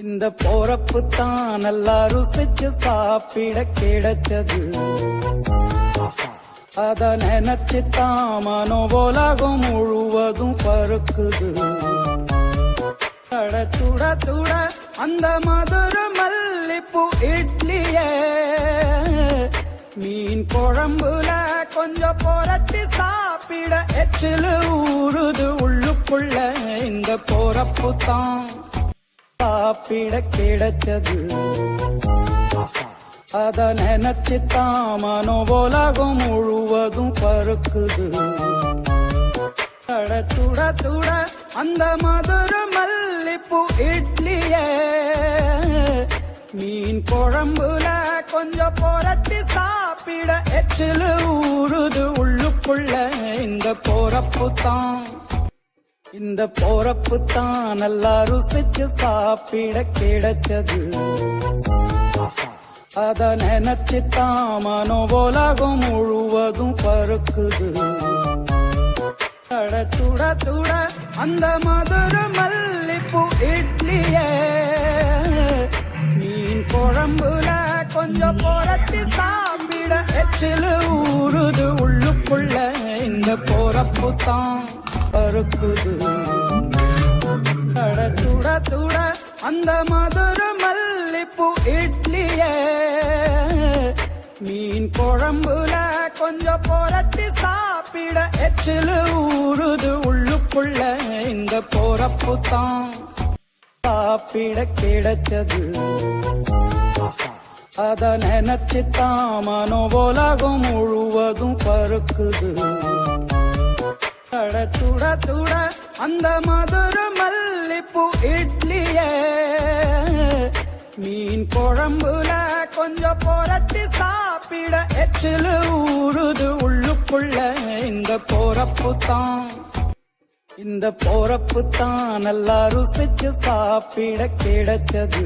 இந்த போறப்பு தான் நல்லா ருசிச்சு சாப்பிட கிடைச்சது. அத நினைச்சு தான் மனோபோலாகம் முழுவதும் பருக்குது தட சுட சுட அந்த மதுர மல்லிப்பூ இட்லியே. மீன் குழம்புல கொஞ்சம் புரட்டி சாப்பிட எச்சிலு ஊறுது உள்ளுக்குள்ள. இந்த போறப்பு தான் சாப்பிட கிடைச்சது. அத நினைச்சு தான் மனோபோலாகம் முழுவதும் பருக்குது சுட சுட சுட அந்த மதுர மல்லிப்பூ இட்லிய. மீன் குழம்புல கொஞ்சம் புரட்டி சாப்பிட எச்சிலு ஊறுது உள்ளுக்குள்ள. இந்த போறப்பு தான் இந்த போறப்பு தான் நல்லா ருசிச்சு சாப்பிட கிடைச்சது. அத நினைச்சு தான் மனோபோலாகம் முழுவதும் பருக்குது தட சுட சுட அந்த மதுர மல்லிப்பூ இட்லியே. மீன் குழம்புல கொஞ்சம் புரட்டி சாப்பிட எச்சிலு ஊறுது உள்ளுக்குள்ள. இந்த போறப்பு தான் பருக்குது சுட சுட சுட அந்த மதுர மல்லிப்பூ இட்லியே. மீன் குழம்புல கொஞ்சம் புரட்டி சாப்பிட எச்சில் ஊறுது. உள்ளுக்குள்ள இந்த போறப்பு தான் சாப்பிட கிடைச்சது. அத நினைச்சு தான் மனோபோலாகம் முழுவதும் பருக்குது தட சுட சுட அந்த மதுர மல்லிப்பூ இட்லிய. மீன் குழம்புல கொஞ்சம் புரட்டி சாப்பிட எச்சிலு ஊறுது உள்ளுக்குள்ள. இந்த போறப்பு தான் இந்த போறப்பு தான் நல்லா ருசிச்சு சாப்பிட கிடைச்சது.